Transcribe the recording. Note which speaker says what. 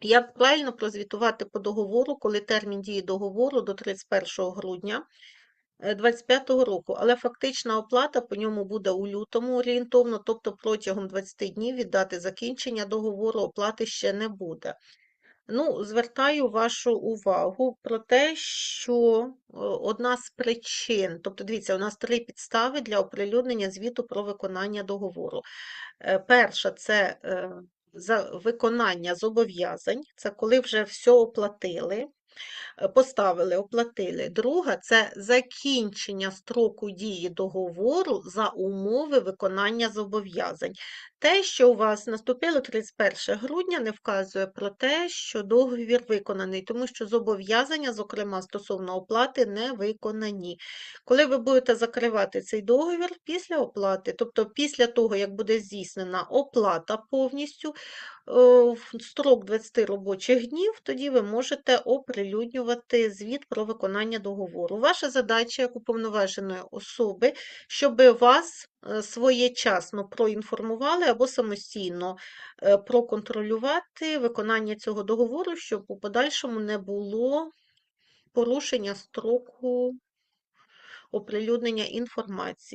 Speaker 1: Як правильно прозвітувати по договору, коли термін дії договору до 31 грудня 2025 року, але фактична оплата по ньому буде у лютому орієнтовно, тобто протягом 20 днів від дати закінчення договору оплати ще не буде. Ну, звертаю вашу увагу про те, що е, одна з причин, тобто дивіться, у нас три підстави для оприлюднення звіту про виконання договору. Е, Перша це е, за виконання зобов'язань, це коли вже все оплатили, поставили, оплатили. Друга це закінчення строку дії договору за умови виконання зобов'язань. Те, що у вас наступило 31 грудня, не вказує про те, що договір виконаний, тому що зобов'язання, зокрема стосовно оплати, не виконані. Коли ви будете закривати цей договір після оплати, тобто після того, як буде здійснена оплата повністю, е, в строк 20 робочих днів, тоді ви можете оприлюднювати звіт про виконання договору. Ваша задача як уповноваженої особи, щоб вас е, своєчасно проінформували або самостійно е, проконтролювати виконання цього договору, щоб у подальшому не було порушення строку оприлюднення інформації.